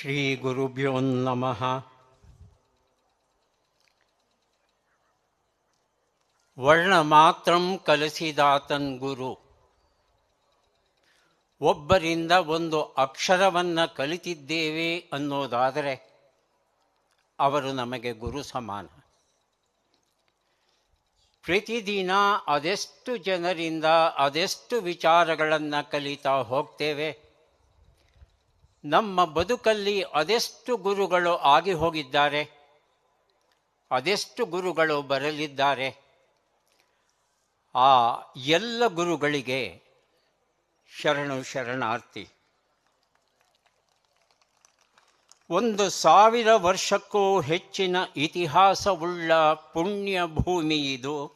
ಶ್ರೀ ಗುರುಭ್ಯೋ ನಮಃ ವರ್ಣ ಮಾತ್ರ ಕಲಿಸಿದಾತನ್ ಗುರು ಒಬ್ಬರಿಂದ ಒಂದು ಅಕ್ಷರವನ್ನು ಕಲಿತಿದ್ದೇವೆ ಅನ್ನೋದಾದರೆ ಅವರು ನಮಗೆ ಗುರು ಸಮಾನ. ಪ್ರತಿದಿನ ಅದೆಷ್ಟು ಜನರಿಂದ ಅದೆಷ್ಟು ವಿಚಾರಗಳನ್ನು ಕಲಿತಾ ಹೋಗ್ತೇವೆ ನಮ್ಮ ಬದುಕಲ್ಲಿ ಅದೆಷ್ಟು ಗುರುಗಳು ಆಗಿ ಹೋಗಿದ್ದಾರೆ, ಅದೆಷ್ಟು ಗುರುಗಳು ಬರಲಿದ್ದಾರೆ, ಆ ಎಲ್ಲ ಗುರುಗಳಿಗೆ ಶರಣು ಶರಣಾರ್ಥಿ. ಒಂದು ಸಾವಿರ ವರ್ಷಕ್ಕೂ ಹೆಚ್ಚಿನ ಇತಿಹಾಸವುಳ್ಳ ಪುಣ್ಯ ಭೂಮಿ ಇದು.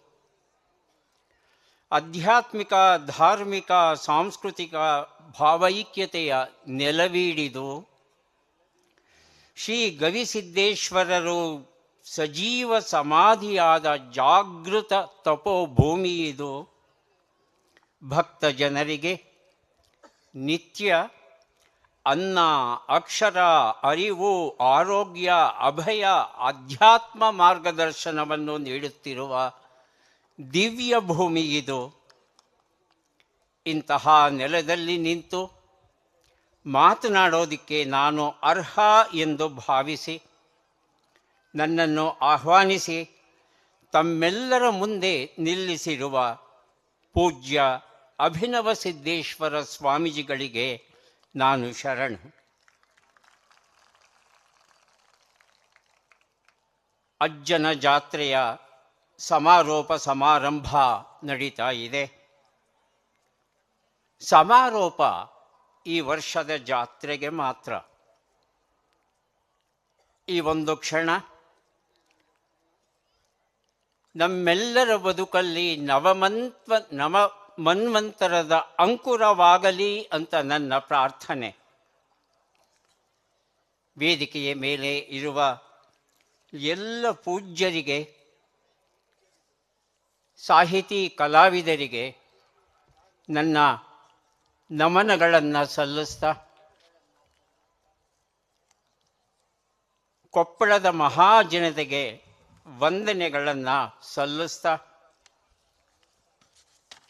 ಆಧ್ಯಾತ್ಮಿಕ, ಧಾರ್ಮಿಕ, ಸಾಂಸ್ಕೃತಿಕ ಭಾವೈಕ್ಯತೆಯ ನೆಲವೀಡಿದು ಶ್ರೀ ಗವಿಸಿದ್ದೇಶ್ವರರು ಸಜೀವ ಸಮಾಧಿಯಾದ ಜಾಗೃತ ತಪೋಭೂಮಿ ಇದು ಭಕ್ತ ಜನರಿಗೆ ನಿತ್ಯ ಅನ್ನ, ಅಕ್ಷರ, ಅರಿವು, ಆರೋಗ್ಯ, ಅಭಯ ಅಧ್ಯಾತ್ಮ ಮಾರ್ಗದರ್ಶನವನ್ನು ನೀಡುತ್ತಿರುವ ದಿವ್ಯ ಭೂಮಿ ಇದು. ಇಂತಹ ನೆಲದಲ್ಲಿ ನಿಂತು ಮಾತನಾಡೋದಕ್ಕೆ ನಾನು ಅರ್ಹ ಎಂದು ಭಾವಿಸಿ ನನ್ನನ್ನು ಆಹ್ವಾನಿಸಿ ತಮ್ಮೆಲ್ಲರ ಮುಂದೆ ನಿಲ್ಲಿಸಿರುವ ಪೂಜ್ಯ ಅಭಿನವ ಸಿದ್ದೇಶ್ವರ ಸ್ವಾಮೀಜಿಗಳಿಗೆ ನಾನು ಶರಣು. ಅಜ್ಜನ ಜಾತ್ರೆಯ ಸಮಾರೋಪ ಸಮಾರಂಭ ನಡೀತಾ ಇದೆ. ಸಮಾರೋಪ ಈ ವರ್ಷದ ಜಾತ್ರೆಗೆ ಮಾತ್ರ. ಈ ಒಂದು ಕ್ಷಣ ನಮ್ಮೆಲ್ಲರ ಬದುಕಲ್ಲಿ ನವಮಂತ್ವ, ನವ ಮನ್ವಂತರದ ಅಂಕುರವಾಗಲಿ ಅಂತ ನನ್ನ ಪ್ರಾರ್ಥನೆ. ವೇದಿಕೆಯ ಮೇಲೆ ಇರುವ ಎಲ್ಲ ಪೂಜ್ಯರಿಗೆ ಸಾಹಿತಿ ಕಲಾವಿದರಿಗೆ ನನ್ನ ನಮನಗಳನ್ನು ಸಲ್ಲಿಸ್ತಾ, ಕೊಪ್ಪಳದ ಮಹಾಜನತೆಗೆ ವಂದನೆಗಳನ್ನು ಸಲ್ಲಿಸ್ತಾ,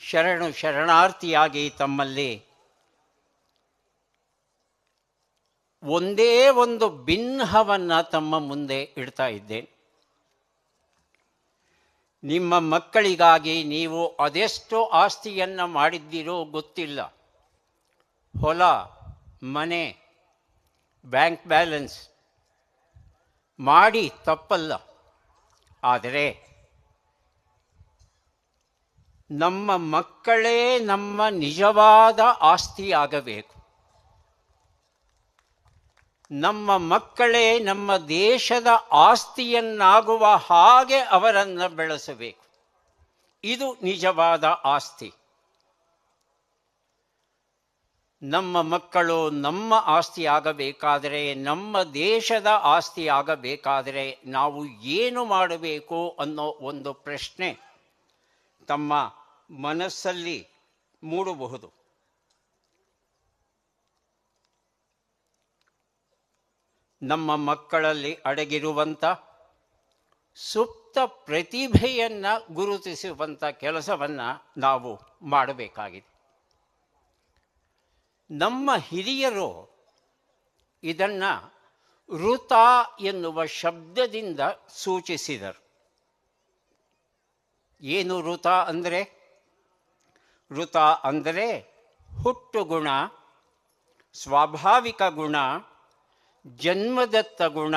ಶರಣು ಶರಣಾರ್ಥಿಯಾಗಿ ತಮ್ಮಲ್ಲಿ ಒಂದೇ ಒಂದು ಭಿನ್ನವನ್ನು ತಮ್ಮ ಮುಂದೆ ಇಡ್ತಾ ಇದ್ದೇನೆ. ನಿಮ್ಮ ಮಕ್ಕಳಿಗಾಗಿ ನೀವು ಅದೆಷ್ಟು ಆಸ್ತಿಯನ್ನು ಮಾಡಿದ್ದೀರೋ ಗೊತ್ತಿಲ್ಲ. ಹೊಲ, ಮನೆ, ಬ್ಯಾಂಕ್ ಬ್ಯಾಲೆನ್ಸ್ ಮಾಡಿ ತಪ್ಪಲ್ಲ. ಆದರೆ ನಮ್ಮ ಮಕ್ಕಳೇ ನಮ್ಮ ನಿಜವಾದ ಆಸ್ತಿಯಾಗಬೇಕು. ನಮ್ಮ ಮಕ್ಕಳೇ ನಮ್ಮ ದೇಶದ ಆಸ್ತಿಯನ್ನಾಗುವ ಹಾಗೆ ಅವರನ್ನು ಬೆಳೆಸಬೇಕು. ಇದು ನಿಜವಾದ ಆಸ್ತಿ. ನಮ್ಮ ಮಕ್ಕಳು ನಮ್ಮ ಆಸ್ತಿ ಆಗಬೇಕಾದರೆ, ನಮ್ಮ ದೇಶದ ಆಸ್ತಿ ಆಗಬೇಕಾದರೆ ನಾವು ಏನು ಮಾಡಬೇಕು ಅನ್ನೋ ಒಂದು ಪ್ರಶ್ನೆ ತಮ್ಮ ಮನಸ್ಸಲ್ಲಿ ಮೂಡಬಹುದು. ನಮ್ಮ ಮಕ್ಕಳಲ್ಲಿ ಅಡಗಿರುವಂಥ ಸುಪ್ತ ಪ್ರತಿಭೆಯನ್ನು ಗುರುತಿಸುವಂಥ ಕೆಲಸವನ್ನು ನಾವು ಮಾಡಬೇಕಾಗಿದೆ. ನಮ್ಮ ಹಿರಿಯರು ಇದನ್ನು ಋತ ಎನ್ನುವ ಶಬ್ದದಿಂದ ಸೂಚಿಸಿದರು. ಏನು ಋತ ಅಂದರೆ? ಋತ ಅಂದರೆ ಹುಟ್ಟು ಗುಣ ಸ್ವಾಭಾವಿಕ ಗುಣ ಜನ್ಮದತ್ತ ಗುಣ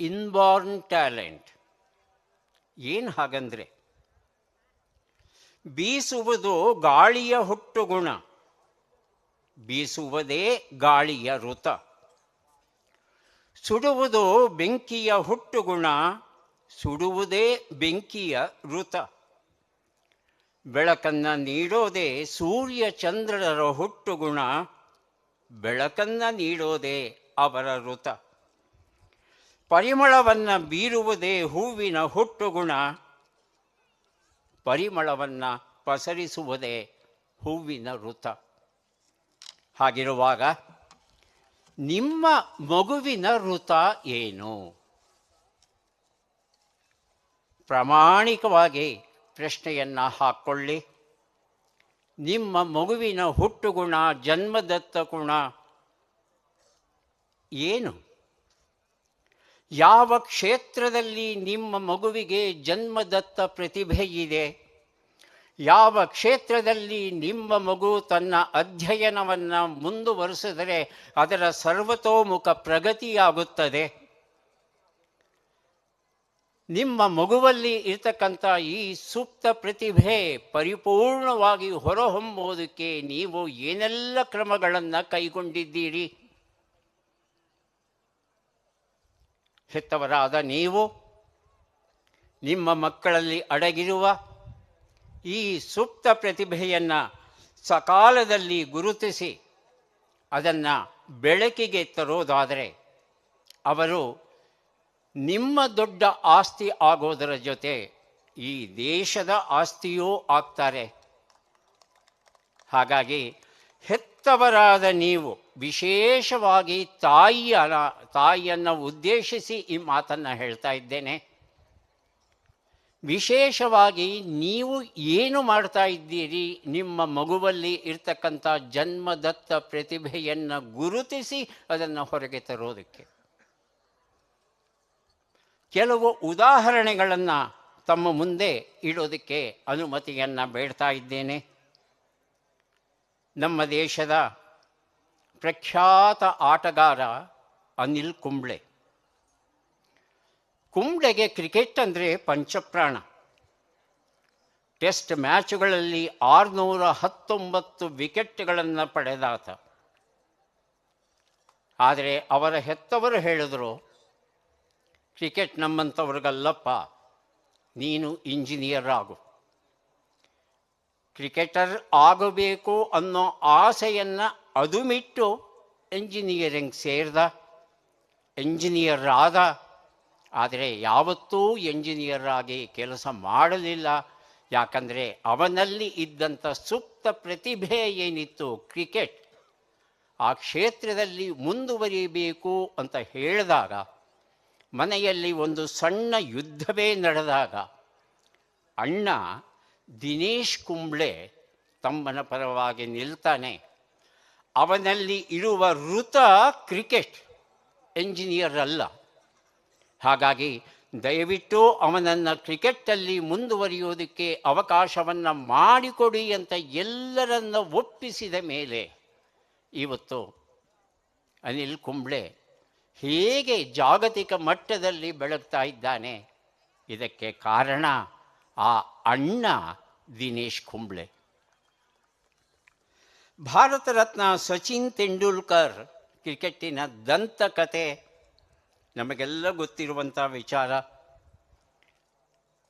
ಇನ್ಬಾರ್ನ್ ಟ್ಯಾಲೆಂಟ್ ಏನು ಹಾಗಂದ್ರೆ, ಬೀಸುವುದು ಗಾಳಿಯ ಹುಟ್ಟು ಗುಣ ಬೀಸುವುದೇ ಗಾಳಿಯ ಋತ. ಸುಡುವುದು ಬೆಂಕಿಯ ಹುಟ್ಟು ಗುಣ ಸುಡುವುದೇ ಬೆಂಕಿಯ ಋತ. ಬೆಳಕನ್ನು ನೀಡೋದೇ ಸೂರ್ಯ ಚಂದ್ರರ ಹುಟ್ಟು ಗುಣ ಬೆಳಕನ್ನು ನೀಡೋದೇ ಅವರ ಋತ. ಪರಿಮಳವನ್ನು ಬೀರುವುದೇ ಹೂವಿನ ಹುಟ್ಟು ಗುಣ ಪರಿಮಳವನ್ನು ಪಸರಿಸುವುದೇ ಹೂವಿನ ಋತ. ಹಾಗಿರುವಾಗ ನಿಮ್ಮ ಮಗುವಿನ ಋತ ಏನು? ಪ್ರಾಮಾಣಿಕವಾಗಿ ಪ್ರಶ್ನೆಯನ್ನು ಹಾಕ್ಕೊಳ್ಳಿ ನಿಮ್ಮ ಮಗುವಿನ ಹುಟ್ಟುಗುಣ, ಜನ್ಮದತ್ತ ಗುಣ ಏನು? ಯಾವ ಕ್ಷೇತ್ರದಲ್ಲಿ ನಿಮ್ಮ ಮಗುವಿಗೆ ಜನ್ಮದತ್ತ ಪ್ರತಿಭೆ ಇದೆ? ಯಾವ ಕ್ಷೇತ್ರದಲ್ಲಿ ನಿಮ್ಮ ಮಗು ತನ್ನ ಅಧ್ಯಯನವನ್ನು ಮುಂದುವರಿಸಿದರೆ ಅದರ ಸರ್ವತೋಮುಖ ಪ್ರಗತಿಯಾಗುತ್ತದೆ? ನಿಮ್ಮ ಮಗುವಲ್ಲಿ ಇರತಕ್ಕಂಥ ಈ ಸೂಕ್ತ ಪ್ರತಿಭೆ ಪರಿಪೂರ್ಣವಾಗಿ ಹೊರಹೊಮ್ಮುವುದಕ್ಕೆ ನೀವು ಏನೆಲ್ಲ ಕ್ರಮಗಳನ್ನು ಕೈಗೊಂಡಿದ್ದೀರಿ? ಹೆತ್ತವರಾದ ನೀವು, ನಿಮ್ಮ ಮಕ್ಕಳಲ್ಲಿ ಅಡಗಿರುವ ಈ ಸುಪ್ತ ಪ್ರತಿಭೆಯನ್ನು ಸಕಾಲದಲ್ಲಿ ಗುರುತಿಸಿ ಅದನ್ನು ಬೆಳಕಿಗೆ ತರೋದಾದರೆ ಅವರು ನಿಮ್ಮ ದೊಡ್ಡ ಆಸ್ತಿ ಆಗೋದರ ಜೊತೆ ಈ ದೇಶದ ಆಸ್ತಿಯೂ ಆಗ್ತಾರೆ. ಹಾಗಾಗಿ ಹೆತ್ತವರಾದ ನೀವು ವಿಶೇಷವಾಗಿ ತಾಯಿಯ ತಾಯಿಯನ್ನು ಉದ್ದೇಶಿಸಿ ಈ ಮಾತನ್ನು ಹೇಳ್ತಾ ಇದ್ದೇನೆ. ವಿಶೇಷವಾಗಿ ನೀವು ಏನು ಮಾಡ್ತಾ ಇದ್ದೀರಿ? ನಿಮ್ಮ ಮಗುವಲ್ಲಿ ಇರ್ತಕ್ಕಂಥ ಜನ್ಮದತ್ತ ಪ್ರತಿಭೆಯನ್ನು ಗುರುತಿಸಿ ಅದನ್ನು ಹೊರಗೆ ತರೋದಕ್ಕೆ. ಕೆಲವು ಉದಾಹರಣೆಗಳನ್ನು ತಮ್ಮ ಮುಂದೆ ಇಡೋದಕ್ಕೆ ಅನುಮತಿಯನ್ನು ಬೇಡ್ತಾ ಇದ್ದೇನೆ. ನಮ್ಮ ದೇಶದ ಪ್ರಖ್ಯಾತ ಆಟಗಾರ ಅನಿಲ್ ಕುಂಬ್ಳೆ. ಕುಂಬ್ಳೆಗೆ ಕ್ರಿಕೆಟ್ ಅಂದರೆ ಪಂಚಪ್ರಾಣ. ಟೆಸ್ಟ್ ಮ್ಯಾಚುಗಳಲ್ಲಿ ಆರುನೂರ ಹತ್ತೊಂಬತ್ತು ವಿಕೆಟ್ಗಳನ್ನು ಪಡೆದಾತ ಆದರೆ ಅವರ ಹೆತ್ತವರು ಹೇಳಿದರು, ಕ್ರಿಕೆಟ್ ನಮ್ಮಂಥವ್ರಿಗಲ್ಲಪ್ಪ ನೀನು ಇಂಜಿನಿಯರ್ ಆಗು. ಕ್ರಿಕೆಟರ್ ಆಗಬೇಕು ಅನ್ನೋ ಆಸೆಯನ್ನು ಅದುಮಿಟ್ಟು ಎಂಜಿನಿಯರಿಂಗ್ ಸೇರಿದ ಎಂಜಿನಿಯರ್ ಆದ ಆದರೆ ಯಾವತ್ತೂ ಎಂಜಿನಿಯರ್ ಆಗಿ ಕೆಲಸ ಮಾಡಲಿಲ್ಲ. ಯಾಕಂದರೆ ಅವನಲ್ಲಿ ಇದ್ದಂಥ ಸೂಕ್ತ ಪ್ರತಿಭೆ ಏನಿತ್ತು ಕ್ರಿಕೆಟ್. ಆ ಕ್ಷೇತ್ರದಲ್ಲಿ ಮುಂದುವರಿಯಬೇಕು ಅಂತ ಹೇಳಿದಾಗ, ಮನೆಯಲ್ಲಿ ಒಂದು ಸಣ್ಣ ಯುದ್ಧವೇ ನಡೆದಾಗ, ಅಣ್ಣ ದಿನೇಶ್ ಕುಂಬ್ಳೆ ತಮ್ಮನ ಪರವಾಗಿ ನಿಲ್ತಾನೆ. ಅವನಲ್ಲಿ ಇರುವ ಋತ ಕ್ರಿಕೆಟ್ ಎಂಜಿನಿಯರ್ ಅಲ್ಲ ಹಾಗಾಗಿ ದಯವಿಟ್ಟು ಅವನನ್ನು ಕ್ರಿಕೆಟ್ಟಲ್ಲಿ ಮುಂದುವರಿಯೋದಕ್ಕೆ ಅವಕಾಶವನ್ನು ಮಾಡಿಕೊಡಿ ಅಂತ ಎಲ್ಲರನ್ನ ಒಪ್ಪಿಸಿದ ಮೇಲೆ ಇವತ್ತು ಅನಿಲ್ ಕುಂಬ್ಳೆ ಹೇಗೆ ಜಾಗತಿಕ ಮಟ್ಟದಲ್ಲಿ ಬೆಳಗ್ತಾ ಇದ್ದಾನೆ. ಇದಕ್ಕೆ ಕಾರಣ ಆ ಅಣ್ಣ ದಿನೇಶ್ ಕುಂಬ್ಳೆ. ಭಾರತ ರತ್ನ ಸಚಿನ್ ತೆಂಡೂಲ್ಕರ್ ಕ್ರಿಕೆಟ್ಟಿನ ದಂತಕತೆ. ನಮಗೆಲ್ಲ ಗೊತ್ತಿರುವಂಥ ವಿಚಾರ.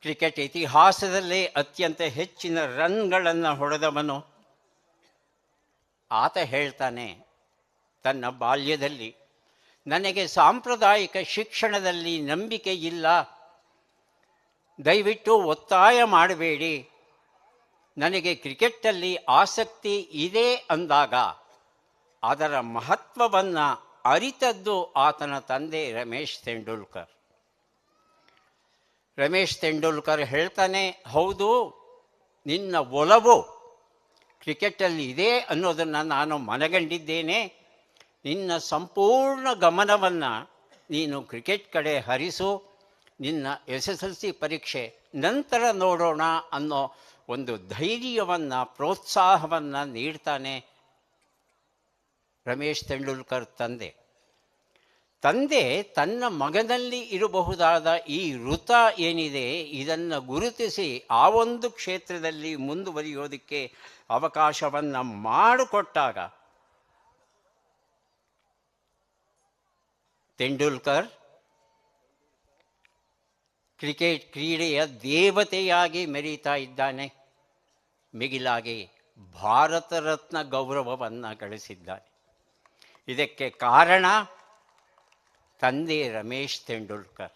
ಕ್ರಿಕೆಟ್ ಇತಿಹಾಸದಲ್ಲೇ ಅತ್ಯಂತ ಹೆಚ್ಚಿನ ರನ್ಗಳನ್ನು ಹೊಡೆದವನು. ಆತ ಹೇಳ್ತಾನೆ, ತನ್ನ ಬಾಲ್ಯದಲ್ಲಿ, ನನಗೆ ಸಾಂಪ್ರದಾಯಿಕ ಶಿಕ್ಷಣದಲ್ಲಿ ನಂಬಿಕೆ ಇಲ್ಲ. ದಯವಿಟ್ಟು ಒತ್ತಾಯ ಮಾಡಬೇಡಿ. ನನಗೆ ಕ್ರಿಕೆಟ್ಟಲ್ಲಿ ಆಸಕ್ತಿ ಇದೆ ಅಂದಾಗ ಅದರ ಮಹತ್ವವನ್ನು ಅರಿತದ್ದು ಆತನ ತಂದೆ ರಮೇಶ್ ತೆಂಡೂಲ್ಕರ್. ರಮೇಶ್ ತೆಂಡೂಲ್ಕರ್ ಹೇಳ್ತಾನೆ, ಹೌದು, ನಿನ್ನ ಒಲವು ಕ್ರಿಕೆಟಲ್ಲಿ ಇದೆ ಅನ್ನೋದನ್ನು ನಾನು ಮನಗಂಡಿದ್ದೇನೆ. ನಿನ್ನ ಸಂಪೂರ್ಣ ಗಮನವನ್ನು ನೀನು ಕ್ರಿಕೆಟ್ ಕಡೆ ಹರಿಸು. ನಿನ್ನ ಎಸ್ ಎಸ್ ಎಲ್ ಸಿ ಪರೀಕ್ಷೆ ನಂತರ ನೋಡೋಣ ಅನ್ನೋ ಒಂದು ಧೈರ್ಯವನ್ನು, ಪ್ರೋತ್ಸಾಹವನ್ನು ನೀಡ್ತಾನೆ ರಮೇಶ್ ತೆಂಡೂಲ್ಕರ್ ತಂದೆ. ತಂದೆ ತನ್ನ ಮಗನಲ್ಲಿ ಇರಬಹುದಾದ ಈ ಋತ ಏನಿದೆ, ಇದನ್ನು ಗುರುತಿಸಿ ಆ ಒಂದು ಕ್ಷೇತ್ರದಲ್ಲಿ ಮುಂದುವರಿಯೋದಕ್ಕೆ ಅವಕಾಶವನ್ನು ಮಾಡಿಕೊಟ್ಟಾಗ ತೆಂಡೂಲ್ಕರ್ ಕ್ರಿಕೆಟ್ ಕ್ರೀಡೆಯ ದೇವತೆಯಾಗಿ ಮೆರೀತಾ ಇದ್ದಾನೆ. ಮಿಗಿಲಾಗಿ ಭಾರತ ರತ್ನ ಗೌರವವನ್ನು ಗಳಿಸಿದ್ದಾರೆ. ಇದಕ್ಕೆ ಕಾರಣ ತಂದೆ ರಮೇಶ್ ತೆಂಡೂಲ್ಕರ್.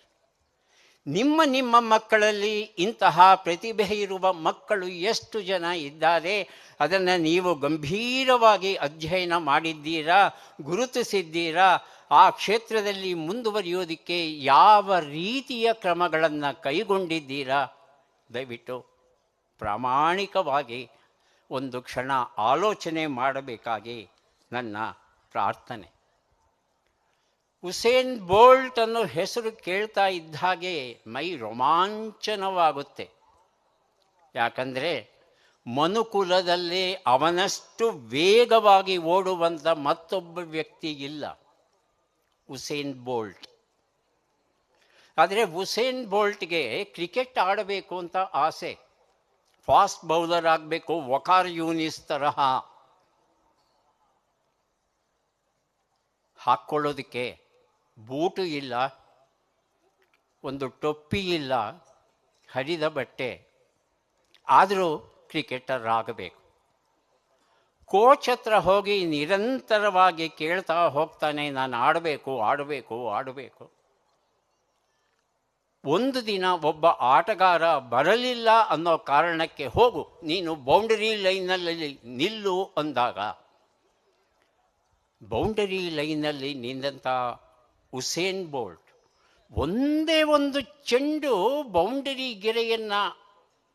ನಿಮ್ಮ ನಿಮ್ಮ ಮಕ್ಕಳಲ್ಲಿ ಇಂತಹ ಪ್ರತಿಭೆ ಇರುವ ಮಕ್ಕಳು ಎಷ್ಟು ಜನ ಇದ್ದಾರೆ? ಅದನ್ನು ನೀವು ಗಂಭೀರವಾಗಿ ಅಧ್ಯಯನ ಮಾಡಿದ್ದೀರಾ? ಗುರುತಿಸಿದ್ದೀರಾ? ಆ ಕ್ಷೇತ್ರದಲ್ಲಿ ಮುಂದುವರಿಯೋದಕ್ಕೆ ಯಾವ ರೀತಿಯ ಕ್ರಮಗಳನ್ನು ಕೈಗೊಂಡಿದ್ದೀರಾ? ದಯವಿಟ್ಟು ಪ್ರಾಮಾಣಿಕವಾಗಿ ಒಂದು ಕ್ಷಣ ಆಲೋಚನೆ ಮಾಡಬೇಕಾಗಿ ನನ್ನ ಪ್ರಾರ್ಥನೆ. ಹುಸೇನ್ ಬೋಲ್ಟ್ ಅನ್ನೋ ಹೆಸರು ಕೇಳ್ತಾ ಇದ್ದ ಹಾಗೆ ಮೈ ರೋಮಾಂಚನವಾಗುತ್ತೆ. ಯಾಕಂದರೆ ಮನುಕುಲದಲ್ಲಿ ಅವನಷ್ಟು ವೇಗವಾಗಿ ಓಡುವಂಥ ಮತ್ತೊಬ್ಬ ವ್ಯಕ್ತಿ ಇಲ್ಲ ಹುಸೇನ್ ಬೋಲ್ಟ್. ಆದರೆ ಹುಸೇನ್ ಬೋಲ್ಟ್ಗೆ ಕ್ರಿಕೆಟ್ ಆಡಬೇಕು ಅಂತ ಆಸೆ. ಫಾಸ್ಟ್ ಬೌಲರ್ ಆಗಬೇಕು, ವಕಾರ್ ಯೂನಿಸ್ ತರಹ ಹಾಕ್ಕೊಳ್ಳೋದಕ್ಕೆ ಬೂಟು ಇಲ್ಲ, ಒಂದು ಟೊಪ್ಪಿ ಇಲ್ಲ, ಹರಿದ ಬಟ್ಟೆ. ಆದರೂ ಕ್ರಿಕೆಟರ್ ಆಗಬೇಕು. ಕೋಚ್ ಹತ್ರ ಹೋಗಿ ನಿರಂತರವಾಗಿ ಕೇಳ್ತಾ ಹೋಗ್ತಾನೆ, ನಾನು ಆಡಬೇಕು ಆಡಬೇಕು ಆಡಬೇಕು. ಒಂದು ದಿನ ಒಬ್ಬ ಆಟಗಾರ ಬರಲಿಲ್ಲ ಅನ್ನೋ ಕಾರಣಕ್ಕೆ ಹೋಗು, ನೀನು ಬೌಂಡರಿ ಲೈನಲ್ಲಿ ನಿಲ್ಲು ಅಂದಾಗ. ಬೌಂಡರಿ ಲೈನಲ್ಲಿ ನಿಂದಂಥ ಉಸೇನ್ ಬೋಲ್ಟ್ ಒಂದೇ ಒಂದು ಚೆಂಡು ಬೌಂಡರಿ ಗೆರೆಯನ್ನು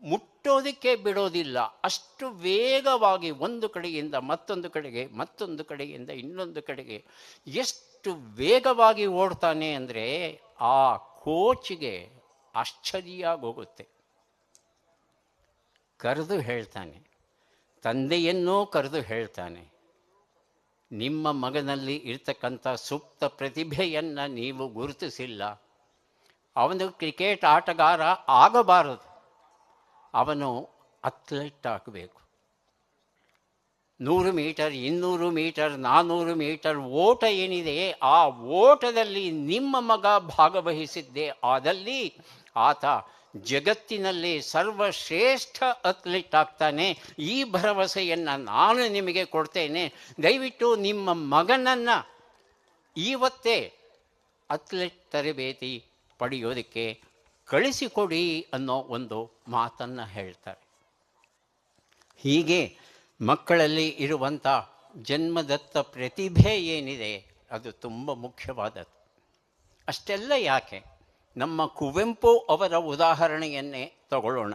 ಮುಟ್ಟೋದಕ್ಕೆ ಬಿಡೋದಿಲ್ಲ. ಅಷ್ಟು ವೇಗವಾಗಿ ಒಂದು ಕಡೆಯಿಂದ ಮತ್ತೊಂದು ಕಡೆಗೆ, ಮತ್ತೊಂದು ಕಡೆಯಿಂದ ಇನ್ನೊಂದು ಕಡೆಗೆ ಎಷ್ಟು ವೇಗವಾಗಿ ಓಡ್ತಾನೆ ಅಂದರೆ ಆ ಕೋಚ್ಗೆ ಆಶ್ಚರ್ಯ ಆಗೋಗುತ್ತೆ ಕರೆದು ಹೇಳ್ತಾನೆ, ತಂದೆಯನ್ನೂ ಕರೆದು ಹೇಳ್ತಾನೆ, ನಿಮ್ಮ ಮಗನಲ್ಲಿ ಇರ್ತಕ್ಕಂಥ ಸುಪ್ತ ಪ್ರತಿಭೆಯನ್ನು ನೀವು ಗುರುತಿಸಿಲ್ಲ. ಅವನು ಕ್ರಿಕೆಟ್ ಆಟಗಾರ ಆಗಬಾರದು. ಅವನು ಅಥ್ಲೆಟ್ ಆಗಬೇಕು. ನೂರು ಮೀಟರ್, ಇನ್ನೂರು ಮೀಟರ್ ನಾನ್ನೂರು ಮೀಟರ್ ಓಟ ಏನಿದೆ, ಆ ಓಟದಲ್ಲಿ ನಿಮ್ಮ ಮಗ ಭಾಗವಹಿಸಿದ್ದೆ ಆದಲ್ಲಿ ಆತ ಜಗತ್ತಿನಲ್ಲಿ ಸರ್ವಶ್ರೇಷ್ಠ ಅಥ್ಲೆಟ್ ಆಗ್ತಾನೆ. ಈ ಭರವಸೆಯನ್ನು ನಾನು ನಿಮಗೆ ಕೊಡ್ತೇನೆ. ದಯವಿಟ್ಟು ನಿಮ್ಮ ಮಗನನ್ನು ಇವತ್ತೇ ಅಥ್ಲೆಟ್ ತರಬೇತಿ ಪಡೆಯೋದಕ್ಕೆ ಕಳಿಸಿಕೊಡಿ ಅನ್ನೋ ಒಂದು ಮಾತನ್ನು ಹೇಳ್ತಾರೆ. ಹೀಗೆ ಮಕ್ಕಳಲ್ಲಿ ಇರುವಂಥ ಜನ್ಮದತ್ತ ಪ್ರತಿಭೆ ಏನಿದೆ, ಅದು ತುಂಬ ಮುಖ್ಯವಾದದ್ದು. ಅಷ್ಟೆಲ್ಲ ಯಾಕೆ? ನಮ್ಮ ಕುವೆಂಪು ಅವರ ಉದಾಹರಣೆಯನ್ನೇ ತಗೊಳ್ಳೋಣ.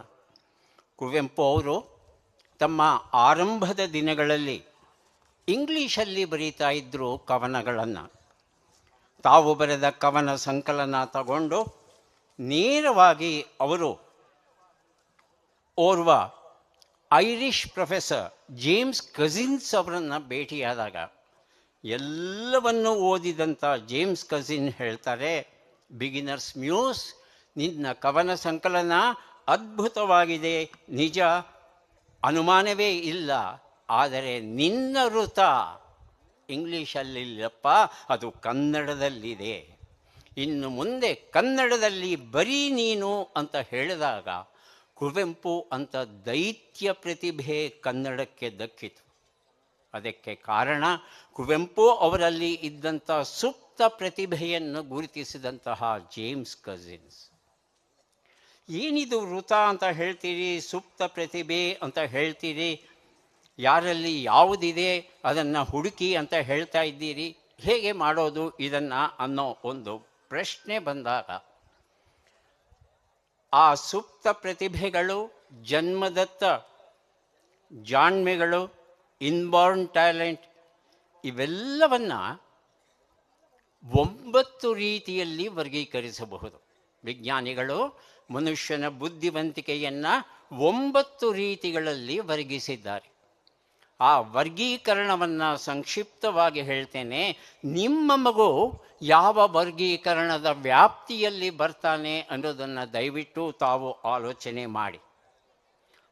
ಕುವೆಂಪು ಅವರು ತಮ್ಮ ಆರಂಭದ ದಿನಗಳಲ್ಲಿ ಇಂಗ್ಲೀಷಲ್ಲಿ ಬರೀತಾ ಇದ್ದರು ಕವನಗಳನ್ನು. ತಾವು ಬರೆದ ಕವನ ಸಂಕಲನ ತಗೊಂಡು ನೇರವಾಗಿ ಅವರು ಓರ್ವ ಐರಿಷ್ ಪ್ರೊಫೆಸರ್ ಜೇಮ್ಸ್ ಕಝಿನ್ಸ್ ಅವರನ್ನು ಭೇಟಿಯಾದಾಗ ಎಲ್ಲವನ್ನು ಓದಿದಂಥ ಜೇಮ್ಸ್ ಕಝಿನ್ ಹೇಳ್ತಾರೆ ಬಿಗಿನರ್ಸ್ ಮ್ಯೂಸ್ ನಿನ್ನ ಕವನ ಸಂಕಲನ ಅದ್ಭುತವಾಗಿದೆ. ನಿಜ ಅನುಮಾನವೇ ಇಲ್ಲ, ಆದರೆ ನಿನ್ನ ವೃತ ಇಂಗ್ಲೀಷಲ್ಲಿಲ್ಲಪ್ಪ, ಅದು ಕನ್ನಡದಲ್ಲಿದೆ. ಇನ್ನು ಮುಂದೆ ಕನ್ನಡದಲ್ಲಿ ಬರೀ ನೀನು ಅಂತ ಹೇಳಿದಾಗ ಕುವೆಂಪು ಅಂತ ದೈತ್ಯ ಪ್ರತಿಭೆ ಕನ್ನಡಕ್ಕೆ ದಕ್ಕಿತು. ಅದಕ್ಕೆ ಕಾರಣ ಕುವೆಂಪು ಅವರಲ್ಲಿ ಇದ್ದಂಥ ಸುಪ್ತ ಪ್ರತಿಭೆಯನ್ನು ಗುರುತಿಸಿದಂತಹ ಜೇಮ್ಸ್ ಕಸಿನ್ಸ್ ಏನಿದು ವೃತ ಅಂತ ಹೇಳ್ತೀರಿ, ಸುಪ್ತ ಪ್ರತಿಭೆ ಅಂತ ಹೇಳ್ತೀರಿ, ಯಾರಲ್ಲಿ ಯಾವುದಿದೆ, ಅದನ್ನು ಹುಡುಕಿ ಅಂತ ಹೇಳ್ತಾ ಇದ್ದೀರಿ, ಹೇಗೆ ಮಾಡೋದು ಇದನ್ನು ಅನ್ನೋ ಒಂದು ಪ್ರಶ್ನೆ ಬಂದಾಗ ಆ ಸುಪ್ತ ಪ್ರತಿಭೆಗಳು, ಜನ್ಮದತ್ತ ಜಾಣ್ಮೆಗಳು ಇನ್ಬಾರ್ನ್ ಟ್ಯಾಲೆಂಟ್ ಇವೆಲ್ಲವನ್ನು ಒಂಬತ್ತು ರೀತಿಯಲ್ಲಿ ವರ್ಗೀಕರಿಸಬಹುದು. ವಿಜ್ಞಾನಿಗಳು ಮನುಷ್ಯನ ಬುದ್ಧಿವಂತಿಕೆಯನ್ನು ಒಂಬತ್ತು ರೀತಿಗಳಲ್ಲಿ ವರ್ಗಿಸಿದ್ದಾರೆ. ಆ ವರ್ಗೀಕರಣವನ್ನು ಸಂಕ್ಷಿಪ್ತವಾಗಿ ಹೇಳ್ತೇನೆ. ನಿಮ್ಮ ಮಗು ಯಾವ ವರ್ಗೀಕರಣದ ವ್ಯಾಪ್ತಿಯಲ್ಲಿ ಬರ್ತಾನೆ ಅನ್ನೋದನ್ನು ದಯವಿಟ್ಟು ತಾವು ಆಲೋಚನೆ ಮಾಡಿ.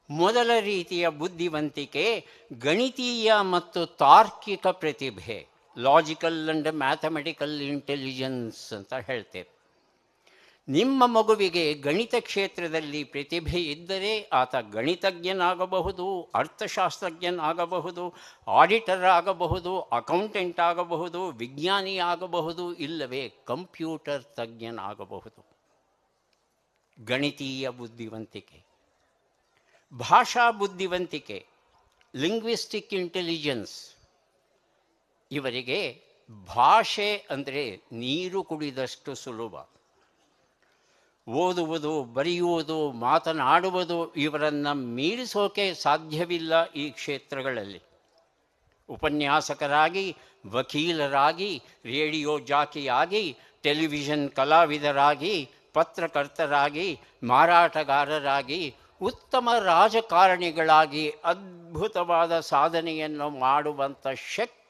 ಮೊದಲ ರೀತಿಯ ಬುದ್ಧಿವಂತಿಕೆ ಗಣಿತೀಯ ಮತ್ತು ತಾರ್ಕಿಕ ಪ್ರತಿಭೆ ಲಾಜಿಕಲ್ ಅಂಡ್ ಮ್ಯಾಥಮೆಟಿಕಲ್ ಇಂಟೆಲಿಜೆನ್ಸ್ ಅಂತ ಹೇಳ್ತೇವೆ. ನಿಮ್ಮ ಮಗುವಿಗೆ ಗಣಿತ ಕ್ಷೇತ್ರದಲ್ಲಿ ಪ್ರತಿಭೆ ಇದ್ದರೆ ಆತ ಗಣಿತಜ್ಞನಾಗಬಹುದು, ಅರ್ಥಶಾಸ್ತ್ರಜ್ಞನಾಗಬಹುದು, ಆಡಿಟರ್ ಆಗಬಹುದು, ಅಕೌಂಟೆಂಟ್ ಆಗಬಹುದು, ವಿಜ್ಞಾನಿ ಆಗಬಹುದು, ಇಲ್ಲವೇ ಕಂಪ್ಯೂಟರ್ ತಜ್ಞನಾಗಬಹುದು. ಗಣಿತೀಯ ಬುದ್ಧಿವಂತಿಕೆ. ಭಾಷಾ ಬುದ್ಧಿವಂತಿಕೆ, ಲಿಂಗ್ವಿಸ್ಟಿಕ್ ಇಂಟೆಲಿಜೆನ್ಸ್. ಇವರಿಗೆ ಭಾಷೆ ಅಂದರೆ ನೀರು ಕುಡಿದಷ್ಟು ಸುಲಭ. ಓದುವುದು, ಬರೆಯುವುದು, ಮಾತನಾಡುವುದು ಇವರನ್ನು ಮೀರಿಸೋಕೆ ಸಾಧ್ಯವಿಲ್ಲ ಈ ಕ್ಷೇತ್ರಗಳಲ್ಲಿ. ಉಪನ್ಯಾಸಕರಾಗಿ, ವಕೀಲರಾಗಿ, ರೇಡಿಯೋ ಜಾಕಿಯಾಗಿ, ಟೆಲಿವಿಷನ್ ಕಲಾವಿದರಾಗಿ, ಪತ್ರಕರ್ತರಾಗಿ, ಮಾರಾಟಗಾರರಾಗಿ, ಉತ್ತಮ ರಾಜಕಾರಣಿಗಳಾಗಿ ಅದ್ಭುತವಾದ ಸಾಧನೆಯನ್ನು ಮಾಡುವಂಥ ಶಕ್ತಿ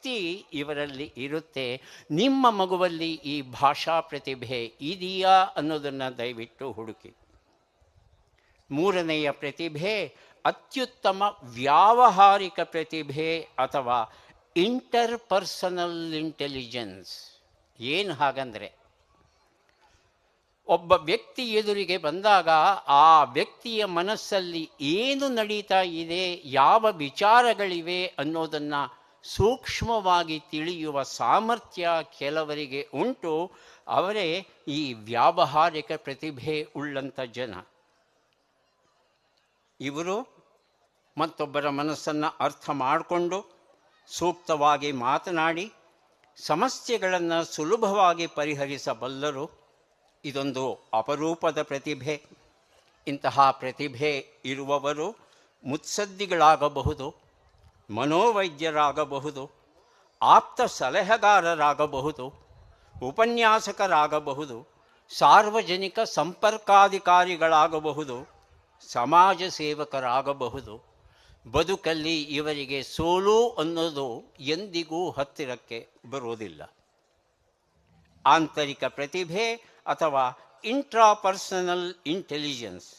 ಇವರಲ್ಲಿ ಇರುತ್ತೆ. ನಿಮ್ಮ ಮಗುವಲ್ಲಿ ಈ ಭಾಷಾ ಪ್ರತಿಭೆ ಇದೆಯಾ ಅನ್ನೋದನ್ನು ದಯವಿಟ್ಟು ಹುಡುಕಿ. ಮೂರನೆಯ ಪ್ರತಿಭೆ ಅತ್ಯುತ್ತಮ ವ್ಯಾವಹಾರಿಕ ಪ್ರತಿಭೆ ಅಥವಾ ಇಂಟರ್ಪರ್ಸನಲ್ ಇಂಟೆಲಿಜೆನ್ಸ್. ಏನು ಹಾಗಂದರೆ, ಒಬ್ಬ ವ್ಯಕ್ತಿ ಎದುರಿಗೆ ಬಂದಾಗ ಆ ವ್ಯಕ್ತಿಯ ಮನಸ್ಸಲ್ಲಿ ಏನು ನಡೀತಾ ಇದೆ, ಯಾವ ವಿಚಾರಗಳಿವೆ ಅನ್ನೋದನ್ನು ಸೂಕ್ಷ್ಮವಾಗಿ ತಿಳಿಯುವ ಸಾಮರ್ಥ್ಯ ಕೆಲವರಿಗೆ ಉಂಟು, ಅವರೇ ಈ ವ್ಯಾವಹಾರಿಕ ಪ್ರತಿಭೆ ಉಳ್ಳಂಥ ಜನ. ಇವರು ಮತ್ತೊಬ್ಬರ ಮನಸ್ಸನ್ನು ಅರ್ಥ ಮಾಡಿಕೊಂಡು ಸೂಕ್ತವಾಗಿ ಮಾತನಾಡಿ, ಸಮಸ್ಯೆಗಳನ್ನು ಸುಲಭವಾಗಿ ಪರಿಹರಿಸಬಲ್ಲರು. ಇದೊಂದು ಅಪರೂಪದ ಪ್ರತಿಭೆ. ಇಂತಹ ಪ್ರತಿಭೆ ಇರುವವರು ಮುತ್ಸದ್ದಿಗಳಾಗಬಹುದು. ಮನೋವೈದ್ಯರಾಗಬಹುದು, ಆಪ್ತ ಸಲಹೆಗಾರರಾಗಬಹುದು, ಉಪನ್ಯಾಸಕರಾಗಬಹುದು, ಸಾರ್ವಜನಿಕ ಸಂಪರ್ಕಾಧಿಕಾರಿಗಳಾಗಬಹುದು, ಸಮಾಜ ಸೇವಕರಾಗಬಹುದು. ಬದುಕಲ್ಲಿ ಇವರಿಗೆ ಸೋಲು ಅನ್ನೋದು ಎಂದಿಗೂ ಹತ್ತಿರಕ್ಕೆ ಬರುವುದಿಲ್ಲ ಆಂತರಿಕ ಪ್ರತಿಭೆ ಅಥವಾ ಇಂಟ್ರಾಪರ್ಸನಲ್ ಇಂಟೆಲಿಜೆನ್ಸ್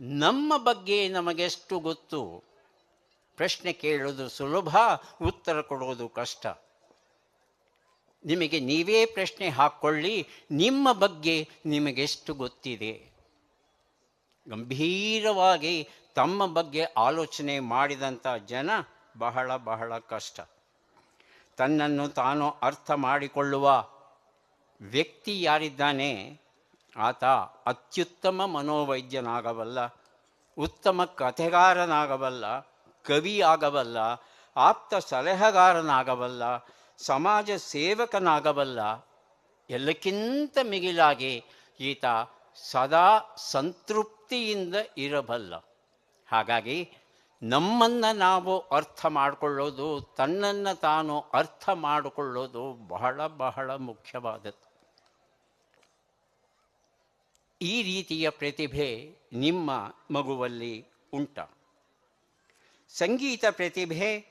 ನಮ್ಮ ಬಗ್ಗೆ ನಮಗೆಷ್ಟು ಗೊತ್ತು? ಪ್ರಶ್ನೆ ಕೇಳೋದು ಸುಲಭ, ಉತ್ತರ ಕೊಡೋದು ಕಷ್ಟ. ನಿಮಗೆ ನೀವೇ ಪ್ರಶ್ನೆ ಹಾಕ್ಕೊಳ್ಳಿ ನಿಮ್ಮ ಬಗ್ಗೆ ನಿಮಗೆಷ್ಟು ಗೊತ್ತಿದೆ? ಗಂಭೀರವಾಗಿ ತಮ್ಮ ಬಗ್ಗೆ ಆಲೋಚನೆ ಮಾಡಿದಂಥ ಜನ ಬಹಳ ಬಹಳ ಕಷ್ಟ. ತನ್ನನ್ನು ತಾನು ಅರ್ಥ ಮಾಡಿಕೊಳ್ಳುವ ವ್ಯಕ್ತಿ ಯಾರಿದ್ದಾನೆ? ಆತ ಅತ್ಯುತ್ತಮ ಮನೋವೈದ್ಯನಾಗಬಲ್ಲ, ಉತ್ತಮ ಕಥೆಗಾರನಾಗಬಲ್ಲ ಕವಿ ಆಗಬಲ್ಲ ಆಪ್ತ ಸಲಹೆಗಾರನಾಗಬಲ್ಲ, ಸಮಾಜ ಸೇವಕನಾಗಬಲ್ಲ, ಎಲ್ಲಕ್ಕಿಂತ ಮಿಗಿಲಾಗಿ ಈತ ಸದಾ ಸಂತೃಪ್ತಿಯಿಂದ ಇರಬಲ್ಲ. ಹಾಗಾಗಿ ನಮ್ಮನ್ನು ನಾವು ಅರ್ಥ ಮಾಡಿಕೊಳ್ಳೋದು, ತನ್ನನ್ನು ತಾನು ಅರ್ಥ ಮಾಡಿಕೊಳ್ಳೋದು ಬಹಳ ಬಹಳ ಮುಖ್ಯವಾದದ್ದು. ಈ ರೀತಿಯ ಪ್ರತಿಭೆ ನಿಮ್ಮ ಮಗುವಲ್ಲಿ ಉಂಟ. ಸಂಗೀತ ಪ್ರತಿಭೆ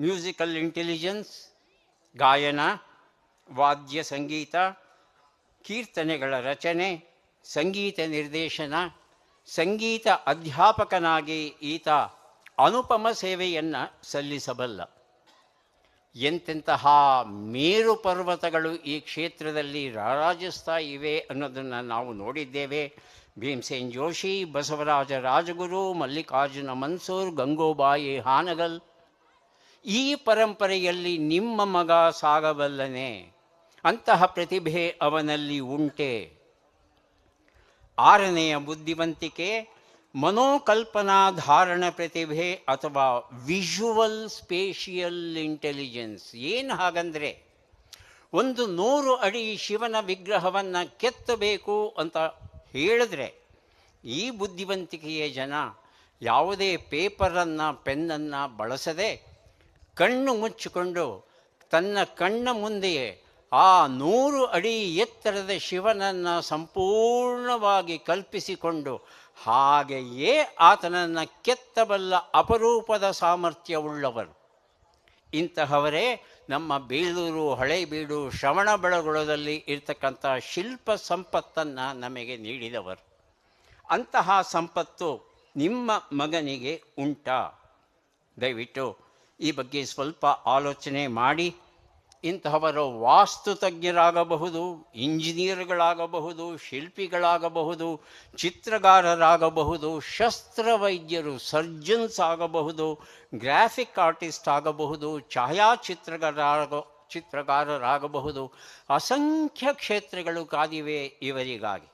ಮ್ಯೂಸಿಕಲ್ ಇಂಟೆಲಿಜೆನ್ಸ್ ಗಾಯನ, ವಾದ್ಯ ಸಂಗೀತ, ಕೀರ್ತನೆಗಳ ರಚನೆ, ಸಂಗೀತ ನಿರ್ದೇಶನ, ಸಂಗೀತ ಅಧ್ಯಾಪಕನಾಗಿ ಈತ ಅನುಪಮ ಸೇವೆಯನ್ನು ಸಲ್ಲಿಸಬಲ್ಲ. ಎಂತೆಂತಹ ಮೇರು ಪರ್ವತಗಳು ಈ ಕ್ಷೇತ್ರದಲ್ಲಿ ರಾರಾಜಿಸ್ತಾ ಇವೆ ಅನ್ನೋದನ್ನು ನಾವು ನೋಡಿದ್ದೇವೆ. ಭೀಮಸೇನ್ ಜೋಶಿ, ಬಸವರಾಜ ರಾಜಗುರು, ಮಲ್ಲಿಕಾರ್ಜುನ ಮನ್ಸೂರ್, ಗಂಗೋಬಾಯಿ ಹಾನಗಲ್. ಈ ಪರಂಪರೆಯಲ್ಲಿ ನಿಮ್ಮ ಮಗ ಸಾಗಬಲ್ಲನೆ. ಅಂತಹ ಪ್ರತಿಭೆ ಅವನಲ್ಲಿ ಉಂಟೆ. ಆರನೆಯ ಬುದ್ಧಿವಂತಿಕೆ, ಮನೋಕಲ್ಪನಾ ಧಾರಣ ಪ್ರತಿಭೆ ಅಥವಾ ವಿಜುವಲ್ ಸ್ಪೇಷಿಯಲ್ ಇಂಟೆಲಿಜೆನ್ಸ್. ಏನು ಹಾಗಂದರೆ, ಒಂದು ನೂರು ಅಡಿ ಶಿವನ ವಿಗ್ರಹವನ್ನು ಕೆತ್ತಬೇಕು ಅಂತ ಹೇಳಿದ್ರೆ ಈ ಬುದ್ಧಿವಂತಿಕೆಯ ಜನ ಯಾವುದೇ ಪೇಪರನ್ನು, ಪೆನ್ನನ್ನು ಬಳಸದೆ ಕಣ್ಣು ಮುಚ್ಚಿಕೊಂಡು ತನ್ನ ಕಣ್ಣ ಮುಂದೆಯೇ ಆ ನೂರು ಅಡಿ ಎತ್ತರದ ಶಿವನನ್ನು ಸಂಪೂರ್ಣವಾಗಿ ಕಲ್ಪಿಸಿಕೊಂಡು ಹಾಗೆಯೇ ಆತನನ್ನು ಕೆತ್ತಬಲ್ಲ ಅಪರೂಪದ ಸಾಮರ್ಥ್ಯವುಳ್ಳವರು ಇಂತಹವರೇ ನಮ್ಮ ಬೇಲೂರು ಹಳೇಬೀಡು ಶ್ರವಣಬೆಳಗೊಳದಲ್ಲಿ ಇರ್ತಕ್ಕಂಥ ಶಿಲ್ಪ ಸಂಪತ್ತನ್ನು ನಮಗೆ ನೀಡಿದವರು. ಅಂತಹ ಸಂಪತ್ತು ನಿಮ್ಮ ಮಗನಿಗೆ ಉಂಟಾ? ದಯವಿಟ್ಟು ಈ ಬಗ್ಗೆ ಸ್ವಲ್ಪ ಆಲೋಚನೆ ಮಾಡಿ. ಇಂತಹವರು ವಾಸ್ತುತಜ್ಞರಾಗಬಹುದು, ಇಂಜಿನಿಯರ್ಗಳಾಗಬಹುದು, ಶಿಲ್ಪಿಗಳಾಗಬಹುದು, ಚಿತ್ರಗಾರರಾಗಬಹುದು, ಶಸ್ತ್ರವೈದ್ಯರು, ಸರ್ಜನ್ಸ್ ಆಗಬಹುದು, ಗ್ರಾಫಿಕ್ ಆರ್ಟಿಸ್ಟ್ ಆಗಬಹುದು, ಛಾಯಾಚಿತ್ರಗಾರರಾಗ, ಚಿತ್ರಗಾರರಾಗಬಹುದು, ಅಸಂಖ್ಯ ಕ್ಷೇತ್ರಗಳು ಕಾದಿವೆ ಇವರಿಗಾಗಿ.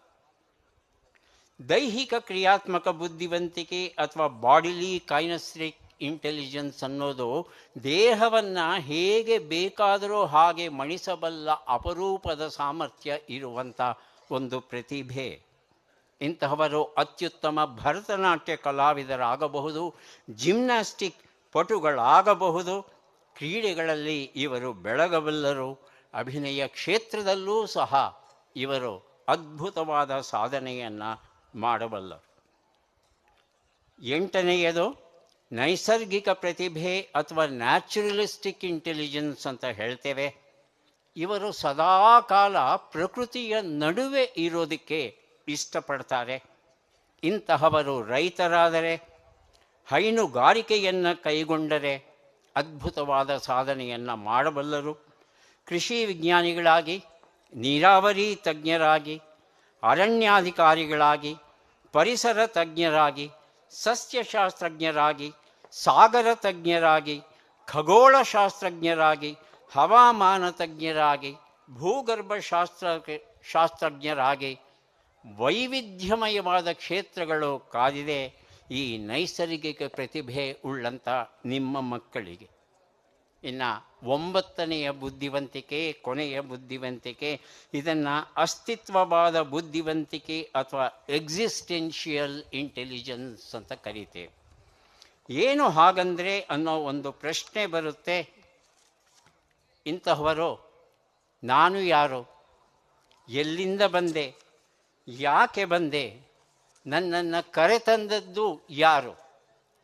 ದೈಹಿಕ ಕ್ರಿಯಾತ್ಮಕ ಬುದ್ಧಿವಂತಿಕೆ ಅಥವಾ ಬಾಡಿಲಿ ಕೈನಸ್ಟ್ರಿಕ್ ಇಂಟೆಲಿಜೆನ್ಸ್ ಅನ್ನೋದು ದೇಹವನ್ನು ಹೇಗೆ ಬೇಕಾದರೂ ಹಾಗೆ ಮಣಿಸಬಲ್ಲ ಅಪರೂಪದ ಸಾಮರ್ಥ್ಯ ಇರುವಂಥ ಒಂದು ಪ್ರತಿಭೆ. ಇಂತಹವರು ಅತ್ಯುತ್ತಮ ಭರತನಾಟ್ಯ ಕಲಾವಿದರಾಗಬಹುದು, ಜಿಮ್ನಾಸ್ಟಿಕ್ ಪಟುಗಳಾಗಬಹುದು, ಕ್ರೀಡೆಗಳಲ್ಲಿ ಇವರು ಬೆಳಗಬಲ್ಲರು, ಅಭಿನಯ ಕ್ಷೇತ್ರದಲ್ಲೂ ಸಹ ಇವರು ಅದ್ಭುತವಾದ ಸಾಧನೆಯನ್ನು ಮಾಡಬಲ್ಲರು. ಎಂಟನೆಯದು ನೈಸರ್ಗಿಕ ಪ್ರತಿಭೆ ಅಥವಾ ನ್ಯಾಚುರಲಿಸ್ಟಿಕ್ ಇಂಟೆಲಿಜೆನ್ಸ್ ಅಂತ ಹೇಳ್ತೇವೆ. ಇವರು ಸದಾ ಕಾಲ ಪ್ರಕೃತಿಯ ನಡುವೆ ಇರೋದಕ್ಕೆ ಇಷ್ಟಪಡ್ತಾರೆ. ಇಂತಹವರು ರೈತರಾದರೆ, ಹೈನುಗಾರಿಕೆಯನ್ನು ಕೈಗೊಂಡರೆ ಅದ್ಭುತವಾದ ಸಾಧನೆಯನ್ನು ಮಾಡಬಲ್ಲರು. ಕೃಷಿ ವಿಜ್ಞಾನಿಗಳಾಗಿ, ನೀರಾವರಿ ತಜ್ಞರಾಗಿ, ಅರಣ್ಯಾಧಿಕಾರಿಗಳಾಗಿ, ಪರಿಸರ ತಜ್ಞರಾಗಿ ಸಸ್ಯಶಾಸ್ತ್ರಜ್ಞರಾಗಿ ಸಾಗರ ತಜ್ಞರಾಗಿ ಖಗೋಳಶಾಸ್ತ್ರಜ್ಞರಾಗಿ ಹವಾಮಾನ ತಜ್ಞರಾಗಿ ಭೂಗರ್ಭಶಾಸ್ತ್ರ ಶಾಸ್ತ್ರಜ್ಞರಾಗಿ ವೈವಿಧ್ಯಮಯವಾದ ಕ್ಷೇತ್ರಗಳು ಕಾದಿದೆ. ಈ ನೈಸರ್ಗಿಕ ಪ್ರತಿಭೆ ಉಳ್ಳಂಥ ನಿಮ್ಮ ಮಕ್ಕಳಿಗೆ. ಇನ್ನು ಒಂಬತ್ತನೆಯ ಬುದ್ಧಿವಂತಿಕೆ, ಕೊನೆಯ ಬುದ್ಧಿವಂತಿಕೆ, ಇದನ್ನು ಅಸ್ತಿತ್ವವಾದ ಬುದ್ಧಿವಂತಿಕೆ ಅಥವಾ ಎಕ್ಸಿಸ್ಟೆನ್ಷಿಯಲ್ ಇಂಟೆಲಿಜೆನ್ಸ್ ಅಂತ ಕರೀತೇವೆ. ಏನು ಹಾಗಂದರೆ ಅನ್ನೋ ಒಂದು ಪ್ರಶ್ನೆ ಬರುತ್ತೆ. ಇಂತಹವರು, ನಾನು ಯಾರು? ಎಲ್ಲಿಂದ ಬಂದೆ? ಯಾಕೆ ಬಂದೆ? ನನ್ನನ್ನು ಕರೆತಂದದ್ದು ಯಾರು?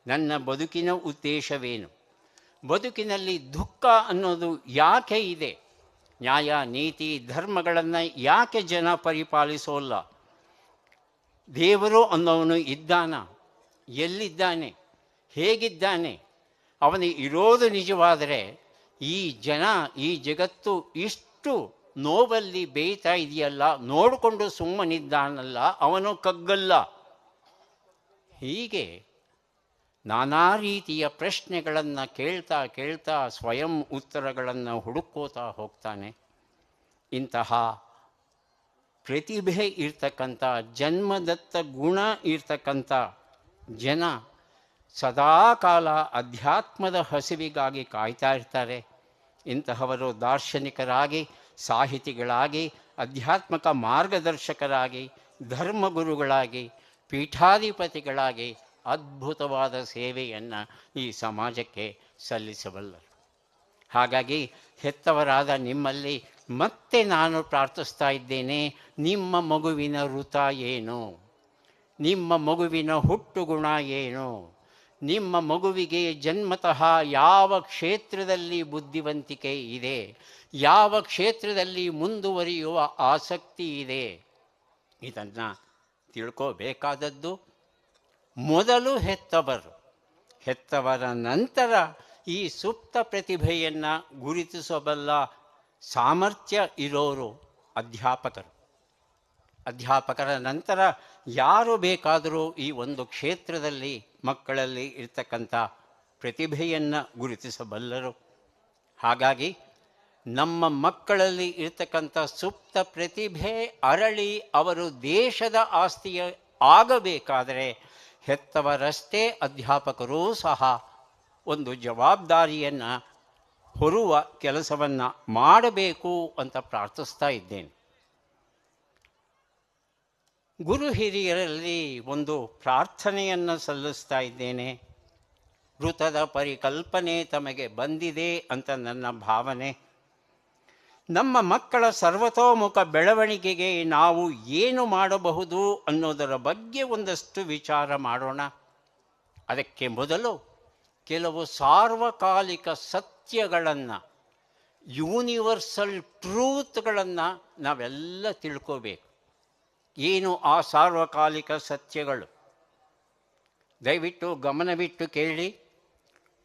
ನನ್ನ ಬದುಕಿನ ಉದ್ದೇಶವೇನು? ಬದುಕಿನಲ್ಲಿ ದುಃಖ ಅನ್ನೋದು ಯಾಕೆ ಇದೆ? ನ್ಯಾಯ, ನೀತಿ, ಧರ್ಮಗಳನ್ನು ಯಾಕೆ ಜನ ಪರಿಪಾಲಿಸೋಲ್ಲ? ದೇವರು ಅನ್ನೋವನು ಇದ್ದಾನ? ಎಲ್ಲಿದ್ದಾನೆ? ಹೇಗಿದ್ದಾನೆ? ಅವನು ಇರೋದು ನಿಜವಾದರೆ ಈ ಜನ, ಈ ಜಗತ್ತು ಇಷ್ಟು ನೋವಲ್ಲಿ ಬೇಯ್ತಾ ಇದೆಯಲ್ಲ, ನೋಡಿಕೊಂಡು ಸುಮ್ಮನಿದ್ದಾನಲ್ಲ, ಅವನು ಕಗ್ಗಲ್ಲ. ಹೀಗೆ ನಾನಾ ರೀತಿಯ ಪ್ರಶ್ನೆಗಳನ್ನು ಕೇಳ್ತಾ ಕೇಳ್ತಾ ಸ್ವಯಂ ಉತ್ತರಗಳನ್ನು ಹುಡುಕೋತಾ ಹೋಗ್ತಾನೆ. ಇಂತಹ ಪ್ರತಿಭೆ ಇರ್ತಕ್ಕಂಥ, ಜನ್ಮದತ್ತ ಗುಣ ಇರ್ತಕ್ಕಂಥ ಜನ ಸದಾಕಾಲ ಅಧ್ಯಾತ್ಮದ ಹಸಿವಿಗಾಗಿ ಕಾಯ್ತಾ ಇರ್ತಾರೆ. ಇಂತಹವರು ದಾರ್ಶನಿಕರಾಗಿ, ಸಾಹಿತಿಗಳಾಗಿ, ಅಧ್ಯಾತ್ಮಕ ಮಾರ್ಗದರ್ಶಕರಾಗಿ, ಧರ್ಮಗುರುಗಳಾಗಿ, ಪೀಠಾಧಿಪತಿಗಳಾಗಿ ಅದ್ಭುತವಾದ ಸೇವೆಯನ್ನು ಈ ಸಮಾಜಕ್ಕೆ ಸಲ್ಲಿಸಬಲ್ಲರು. ಹಾಗಾಗಿ ಹೆತ್ತವರಾದ ನಿಮ್ಮಲ್ಲಿ ಮತ್ತೆ ನಾನು ಪ್ರಾರ್ಥಿಸ್ತಾ ಇದ್ದೇನೆ, ನಿಮ್ಮ ಮಗುವಿನ ಋತ ಏನು? ನಿಮ್ಮ ಮಗುವಿನ ಹುಟ್ಟುಗುಣ ಏನು? ನಿಮ್ಮ ಮಗುವಿಗೆ ಜನ್ಮತಃ ಯಾವ ಕ್ಷೇತ್ರದಲ್ಲಿ ಬುದ್ಧಿವಂತಿಕೆ ಇದೆ? ಯಾವ ಕ್ಷೇತ್ರದಲ್ಲಿ ಮುಂದುವರಿಯುವ ಆಸಕ್ತಿ ಇದೆ? ಇದನ್ನು ತಿಳ್ಕೋಬೇಕಾದದ್ದು ಮೊದಲು ಹೆತ್ತವರು. ಹೆತ್ತವರ ನಂತರ ಈ ಸುಪ್ತ ಪ್ರತಿಭೆಯನ್ನು ಗುರುತಿಸಬಲ್ಲ ಸಾಮರ್ಥ್ಯ ಇರೋರು ಅಧ್ಯಾಪಕರು. ಅಧ್ಯಾಪಕರ ನಂತರ ಯಾರು ಬೇಕಾದರೂ ಈ ಒಂದು ಕ್ಷೇತ್ರದಲ್ಲಿ ಮಕ್ಕಳಲ್ಲಿ ಇರ್ತಕ್ಕಂಥ ಪ್ರತಿಭೆಯನ್ನು ಗುರುತಿಸಬಲ್ಲರು. ಹಾಗಾಗಿ ನಮ್ಮ ಮಕ್ಕಳಲ್ಲಿ ಇರ್ತಕ್ಕಂಥ ಸುಪ್ತ ಪ್ರತಿಭೆ ಅರಳಿ ಅವರು ದೇಶದ ಆಸ್ತಿಯ ಆಗಬೇಕಾದರೆ ಹೆತ್ತವರಷ್ಟೇ ಅಧ್ಯಾಪಕರೂ ಸಹ ಒಂದು ಜವಾಬ್ದಾರಿಯನ್ನು ಹೊರುವ ಕೆಲಸವನ್ನು ಮಾಡಬೇಕು ಅಂತ ಪ್ರಾರ್ಥಿಸ್ತಾ ಇದ್ದೇನೆ. ಗುರು ಹಿರಿಯರಲ್ಲಿ ಒಂದು ಪ್ರಾರ್ಥನೆಯನ್ನು ಸಲ್ಲಿಸ್ತಾ ಇದ್ದೇನೆ. ಋತದ ಪರಿಕಲ್ಪನೆ ತಮಗೆ ಬಂದಿದೆ ಅಂತ ನನ್ನ ಭಾವನೆ. ನಮ್ಮ ಮಕ್ಕಳ ಸರ್ವತೋಮುಖ ಬೆಳವಣಿಗೆಗೆ ನಾವು ಏನು ಮಾಡಬಹುದು ಅನ್ನೋದರ ಬಗ್ಗೆ ಒಂದಷ್ಟು ವಿಚಾರ ಮಾಡೋಣ. ಅದಕ್ಕೆ ಮೊದಲು ಕೆಲವು ಸಾರ್ವಕಾಲಿಕ ಸತ್ಯಗಳನ್ನು, ಯೂನಿವರ್ಸಲ್ ಟ್ರೂತ್ಗಳನ್ನು ನಾವೆಲ್ಲ ತಿಳ್ಕೋಬೇಕು. ಏನು ಆ ಸಾರ್ವಕಾಲಿಕ ಸತ್ಯಗಳು? ದಯವಿಟ್ಟು ಗಮನವಿಟ್ಟು ಕೇಳಿ,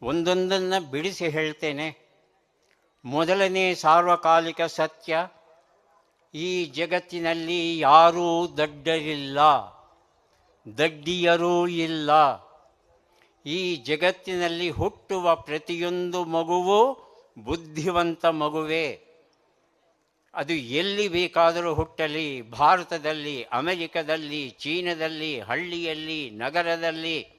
ಒಂದೊಂದನ್ನು ಬಿಡಿಸಿ ಹೇಳ್ತೇನೆ. ಮೊದಲನೇ ಸಾರ್ವಕಾಲಿಕ ಸತ್ಯ, ಈ ಜಗತ್ತಿನಲ್ಲಿ ಯಾರೂ ದಡ್ಡರಿಲ್ಲ, ದಡ್ಡಿಯರೂ ಇಲ್ಲ. ಈ ಜಗತ್ತಿನಲ್ಲಿ ಹುಟ್ಟುವ ಪ್ರತಿಯೊಂದು ಮಗುವು ಬುದ್ಧಿವಂತ ಮಗುವೇ. ಅದು ಎಲ್ಲಿ ಬೇಕಾದರೂ ಹುಟ್ಟಲಿ. ಭಾರತದಲ್ಲಿ, ಅಮೆರಿಕದಲ್ಲಿ, ಚೀನಾದಲ್ಲಿ, ಹಳ್ಳಿಯಲ್ಲಿ, ನಗರದಲ್ಲಿ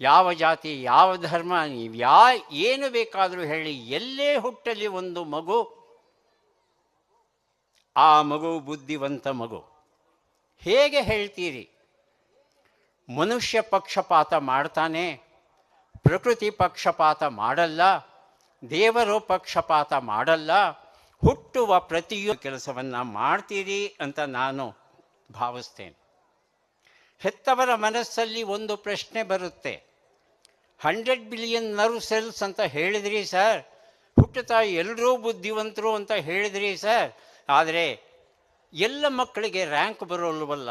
ಯಾವ ಜಾತಿ, ಯಾವ ಧರ್ಮ, ನೀವು ಯಾ, ಏನು ಬೇಕಾದರೂ ಹೇಳಿ, ಎಲ್ಲೇ ಹುಟ್ಟಲಿ ಒಂದು ಮಗು, ಆ ಮಗು ಬುದ್ಧಿವಂತ ಮಗು. ಹೇಗೆ ಹೇಳ್ತೀರಿ? ಮನುಷ್ಯ ಪಕ್ಷಪಾತ ಮಾಡ್ತಾನೆ, ಪ್ರಕೃತಿ ಪಕ್ಷಪಾತ ಮಾಡಲ್ಲ, ದೇವರು ಪಕ್ಷಪಾತ ಮಾಡಲ್ಲ, ಹುಟ್ಟುವ ಪ್ರತಿಯೊಂದು ಕೆಲಸವನ್ನು ಮಾಡ್ತೀರಿ ಅಂತ ನಾನು ಭಾವಿಸ್ತೇನೆ. ಹೆತ್ತವರ ಮನಸ್ಸಲ್ಲಿ ಒಂದು ಪ್ರಶ್ನೆ ಬರುತ್ತೆ. ಹಂಡ್ರೆಡ್ ಬಿಲಿಯನ್ ನರ್ವ್ ಸೆಲ್ಸ್ ಅಂತ ಹೇಳಿದ್ರಿ ಸರ್? ಹುಟ್ಟುತ್ತಾ ಎಲ್ಲರೂ ಬುದ್ಧಿವಂತರು ಅಂತ ಹೇಳಿದ್ರಿ ಸರ್? ಆದರೆ ಎಲ್ಲ ಮಕ್ಕಳಿಗೆ ರ್ಯಾಂಕ್ ಬರೋಲ್ವಲ್ಲ?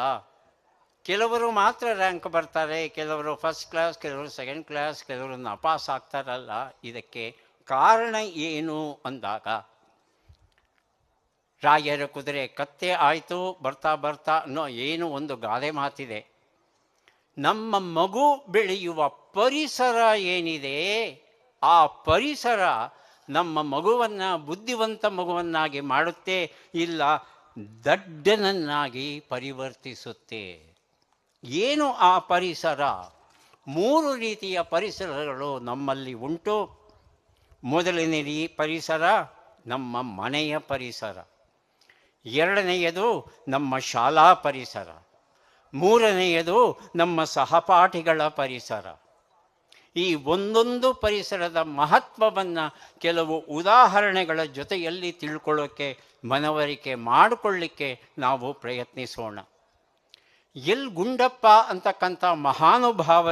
ಕೆಲವರು ಮಾತ್ರ ರ್ಯಾಂಕ್ ಬರ್ತಾರೆ, ಕೆಲವರು ಫಸ್ಟ್ ಕ್ಲಾಸ್, ಕೆಲವರು ಸೆಕೆಂಡ್ ಕ್ಲಾಸ್, ಕೆಲವರು ನಪಾಸ್ ಆಗ್ತಾರಲ್ಲ. ಇದಕ್ಕೆ ಕಾರಣ ಏನು ಅಂದಾಗ, ರಾಯರ ಕುದುರೆ ಕತ್ತೆ ಆಯಿತು, ಬರ್ತಾ ಬರ್ತಾ ಅನ್ನೋ ಏನು ಒಂದು ಗಾದೆ ಮಾತಿದೆ. ನಮ್ಮ ಮಗು ಬೆಳೆಯುವ ಪರಿಸರ ಏನಿದೆ, ಆ ಪರಿಸರ ನಮ್ಮ ಮಗುವನ್ನು, ಬುದ್ಧಿವಂತ ಮಗುವನ್ನಾಗಿ ಮಾಡುತ್ತೆ, ಇಲ್ಲ ದಡ್ಡನನ್ನಾಗಿ ಪರಿವರ್ತಿಸುತ್ತೆ. ಏನು ಆ ಪರಿಸರ? ಮೂರು ರೀತಿಯ ಪರಿಸರಗಳು ನಮ್ಮಲ್ಲಿ ಉಂಟು. ಮೊದಲನೇ ಪರಿಸರ, ನಮ್ಮ ಮನೆಯ ಪರಿಸರ. ಎರಡನೆಯದು ನಮ್ಮ ಶಾಲಾ ಪರಿಸರ. ಮೂರನೆಯದು ನಮ್ಮ ಸಹಪಾಠಿಗಳ ಪರಿಸರ. ಈ ಒಂದೊಂದು ಪರಿಸರದ ಮಹತ್ವವನ್ನು ಕೆಲವು ಉದಾಹರಣೆಗಳ ಜೊತೆಯಲ್ಲಿ ತಿಳ್ಕೊಳ್ಳೋಕ್ಕೆ ಮನವರಿಕೆ ಮಾಡಿಕೊಳ್ಳಿಕ್ಕೆ ನಾವು ಪ್ರಯತ್ನಿಸೋಣ. ಎಲ್ ಗುಂಡಪ್ಪ ಅಂತಕ್ಕಂಥ ಮಹಾನುಭಾವ